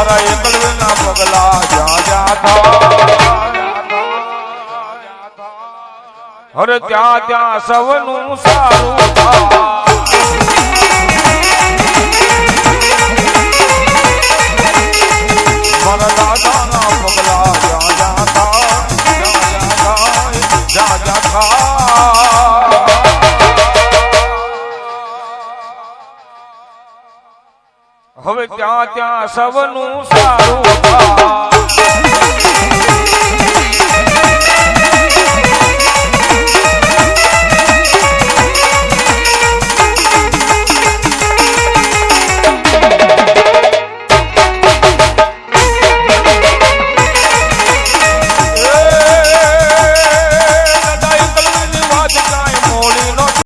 મારા એકલના પગલા જ્યાં જ્યાં થા. અરે ત્યાં ત્યાં સવનું સારું થાય મારા દાદાના પગલા જ્યાં જ્યાં થાય જ્યાં જ્યાં થાય જ્યાં જ્યાં હવે ત્યાં ત્યાં સૌનું સારું